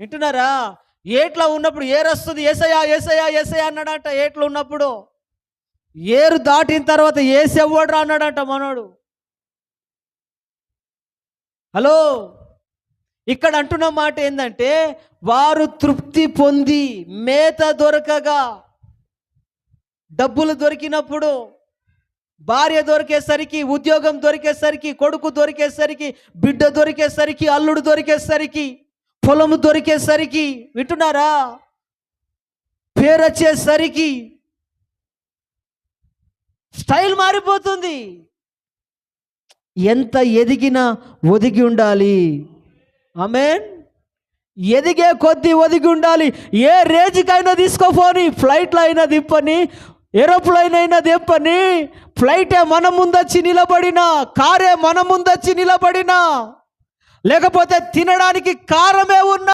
వింటున్నారా? ఏట్లో ఉన్నప్పుడు ఏరు వస్తుంది ఏసయా ఏసయా ఏసయా అన్నాడంట. ఏట్లో ఉన్నప్పుడు ఏరు దాటిన తర్వాత ఏసి అన్నాడంట మనోడు. హలో? ఇక్కడ అంటున్న మాట ఏంటంటే వారు తృప్తి పొంది మేత దొరకగా డబ్బులు దొరికినప్పుడు భార్య దొరికేసరికి ఉద్యోగం దొరికేసరికి కొడుకు దొరికేసరికి బిడ్డ దొరికేసరికి అల్లుడు దొరికేసరికి పొలము దొరికేసరికి వింటున్నారా? పేరొచ్చేసరికి స్టైల్ మారిపోతుంది. ఎంత ఎదిగినా ఒదిగి ఉండాలి. ఆమెన్. ఎదిగే కొద్దీ ఒదిగి ఉండాలి. ఏ రేంజ్కైనా తీసుకోపోని ఫ్లైట్లో అయినా తిప్పని ఏరోప్లైన్ అయినా దింపని ఫ్లైటే మన ముందొచ్చి నిలబడినా కారే మన ముందొచ్చి నిలబడినా లేకపోతే తినడానికి కారమే ఉన్న